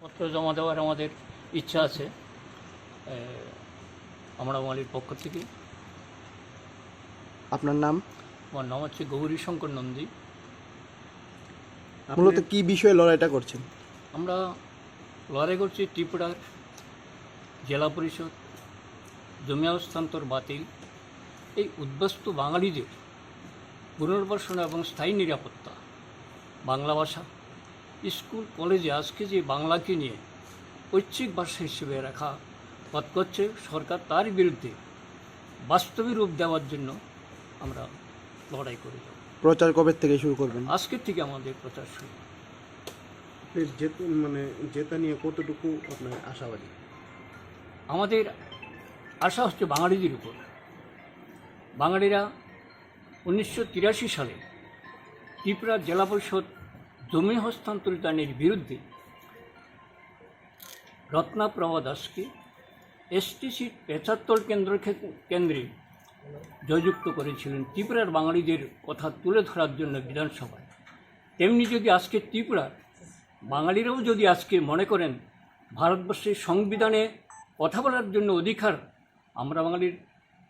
পত্র জমা দেওয়ার আমাদের ইচ্ছা আছে আমরা বাঙালির পক্ষ থেকে। আপনার নাম? আমার নাম হচ্ছে গৌরী শঙ্কর নন্দী মূলত কি বিষয়ে লড়াইটা করছেন? আমরা লড়াই করছি ত্রিপুরার জেলা পরিষদ জমি হস্তান্তর বাতিল এই উদ্বস্ত বাঙালিদের পুনর্বাসন এবং স্থায়ী নিরাপত্তা বাংলা ভাষা। স্কুল কলেজে আজকে যে বাংলাকে নিয়ে ঐচ্ছিক ভাষা হিসেবে রাখা পথ করছে সরকার তার বিরুদ্ধে বাস্তবে রূপ দেওয়ার জন্য আমরা লড়াই করে যাব। প্রচার কবে থেকে শুরু করবেন? আজকের থেকে আমাদের প্রচার শুরু। এর মানে জেতা নিয়ে কতটুকু আপনার আশাবাদী? আমাদের আশা হচ্ছে বাঙালিদের উপর। বাঙালিরা উনিশশো তিরাশি সালে ত্রিপুরা জেলা পরিষদ জমি হস্তান্তরিত আইনের বিরুদ্ধে রত্নাপ্রভা দাসকে এসটিসি পেঁচাত্তর কেন্দ্র কেন্দ্রে জয়যুক্ত করেছিলেন ত্রিপুরার বাঙালিদের কথা তুলে ধরার জন্য বিধানসভায়। তেমনি যদি আজকে ত্রিপুরার বাঙালিরাও যদি আজকে মনে করেন ভারতবর্ষের সংবিধানে কথা বলার জন্য অধিকার আমরা বাঙালির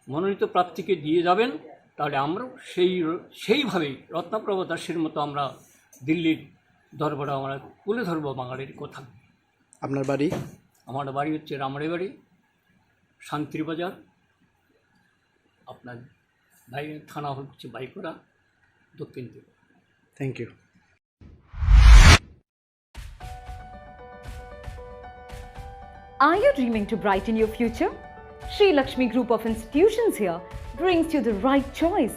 মনোনীত প্রার্থীকে দিয়ে যাবেন, তাহলে আমরাও সেই সেইভাবেই রত্নাপ্রভা দাসের মতো আমরা দিল্লির দরবারে আমরা তুলে ধরবো বাঙালির কথা আপনার বাড়ি আমার বাড়ি হচ্ছে রামড়ে বাড়ি শান্তিবাজার আপনার ভাই থানা হচ্ছে বাইকোড়া দক্ষিণ Tripura thank you Are you dreaming to brighten your future? Sri Lakshmi Group of Institutions here brings you the right choice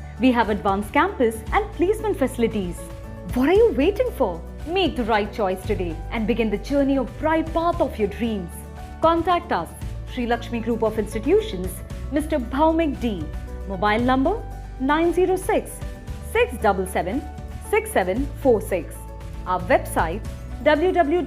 We have advanced campus and placement facilities. What are you waiting for? Make the right choice today and begin the journey of bright path of your dreams. Contact us, Sri Lakshmi Group of Institutions, Mr. Bhaumik D. Mobile number 906 677 6746. Our website www